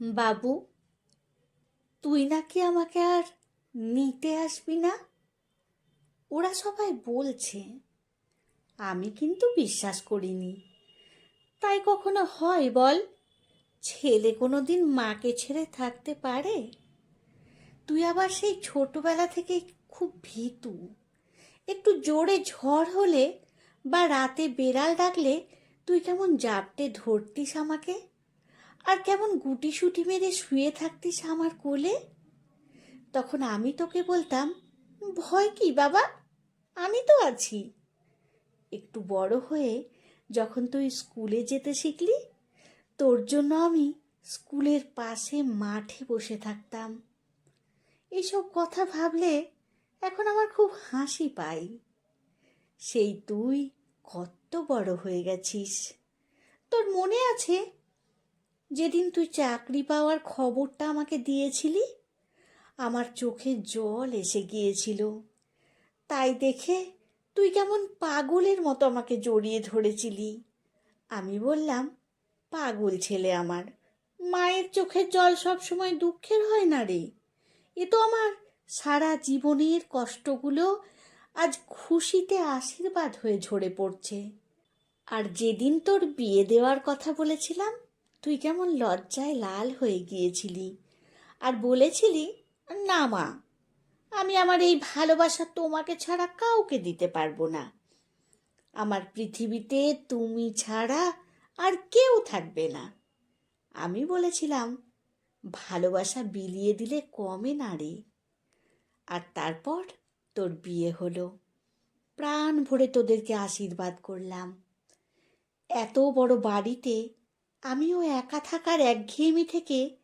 বাবু, তুই নাকি আমাকে আর নিতে আসবি না? ওরা সবাই বলছে, আমি কিন্তু বিশ্বাস করিনি। তাই কখনো হয় বল, ছেলে কোনো দিন মাকে ছেড়ে থাকতে পারে? তুই আবার সেই ছোটবেলা থেকে খুব ভীতু। একটু জোরে ঝড় হলে বা রাতে বেড়াল ডাকলে তুই কেমন জাপটে ধরতিস আমাকে? আর কেমন গুটি সুটি মেরে শুয়ে থাকতিস আমার কোলে? তখন আমি তোকে বলতাম, ভয় কি বাবা? আমি তো আছি। একটু বড় হয়ে যখন তুই স্কুলে যেতে শিখলি, তোর জন্য আমি স্কুলের পাশে মাঠে বসে থাকতাম। এইসব কথা ভাবলে এখন আমার খুব হাসি পাই। সেই তুই কত বড় হয়ে গেছিস। তোর মনে আছে যেদিন তুই চাকরি পাওয়ার খবরটা আমাকে দিয়েছিলি, আমার চোখে জল এসে গিয়েছিল। তাই দেখে তুই কেমন পাগলের মতো আমাকে জড়িয়ে ধরেছিলি। আমি বললাম, পাগল ছেলে আমার, মায়ের চোখের জল সবসময় দুঃখের হয় না রে। এ তো আমার সারা জীবনের কষ্টগুলো আজ খুশিতে আশীর্বাদ হয়ে ঝরে পড়ছে। আর যেদিন তোর বিয়ে দেওয়ার কথা বলেছিলাম তুই কেমন লজ্জায় লাল হয়ে গিয়েছিলি। আর বলেছিলি, না মা, আমি আমার এই ভালোবাসা তোমাকে ছাড়া কাউকে দিতে পারব না। আমার পৃথিবীতে তুমি ছাড়া আর কেউ থাকবে না। আমি বলেছিলাম, ভালোবাসা বিলিয়ে দিলে কমে না রে। আর তারপর তোর বিয়ে হলো। প্রাণ ভরে তোদেরকে আশীর্বাদ করলাম। এত বড় বাড়িতে আমিও একা থাকার একঘেয়েমি থেকে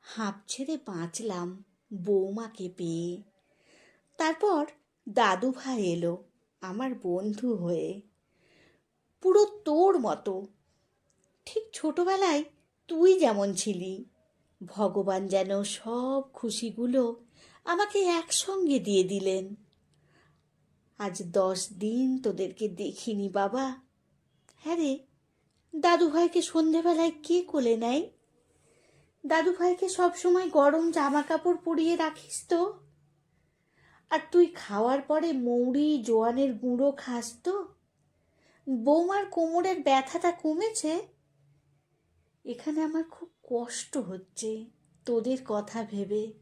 হাঁপ ছেড়ে বাঁচলাম বৌমাকে পেয়ে। তারপর দাদু ভাই এলো আমার বন্ধু হয়ে। পুরো তোর মতো। ঠিক ছোটবেলায় তুই যেমন ছিলি, ভগবান যেন সব খুশিগুলো আমাকে একসঙ্গে দিয়ে দিলেন। আজ দশ দিন তোদেরকে দেখিনি বাবা। হ্যাঁ রে দাদু ভাইকে সন্ধেবেলায় কে কোলে নেয়? দাদু ভাইকে সবসময় গরম জামা কাপড় পরিয়ে রাখিস তো। আর তুই খাওয়ার পরে মৌরি, জোয়ানের গুঁড়ো খাস তো। বৌমার কোমরের ব্যথাটা কমেছে? এখানে আমার খুব কষ্ট হচ্ছে তোদের কথা ভেবে।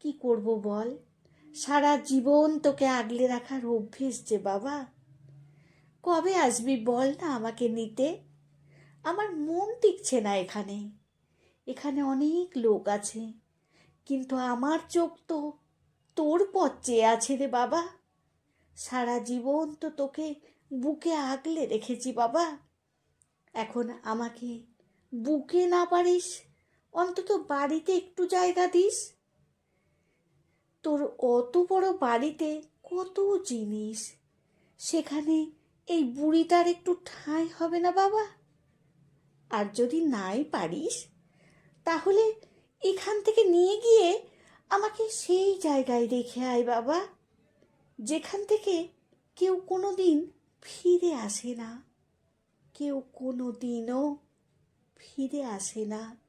কি করব বল? সারা জীবন তোকে আগলে রাখার অভ্যেস যে বাবা। কবে আসবি বল না আমাকে নিতে? আমার মন টিকছে না এখানে। এখানে অনেক লোক আছে। কিন্তু আমার চোখ তো তোর পথ চেয়ে আছে রে বাবা। সারা জীবন তো তোকে বুকে আগলে রেখেছি বাবা। এখন আমাকে বুকে না পারিস, অন্তত বাড়িতে একটু জায়গা দিস। তোর অত বড় বাড়িতে কত জিনিস, সেখানে এই বুড়িটার একটু ঠাঁই হবে না বাবা? আর যদি নাই পারিস, তাহলে এখান থেকে নিয়ে গিয়ে আমাকে সেই জায়গায় রেখে আয় বাবা, যেখান থেকে কেউ কোনো দিন ফিরে আসে না। কেউ কোনো দিনও ফিরে আসে না।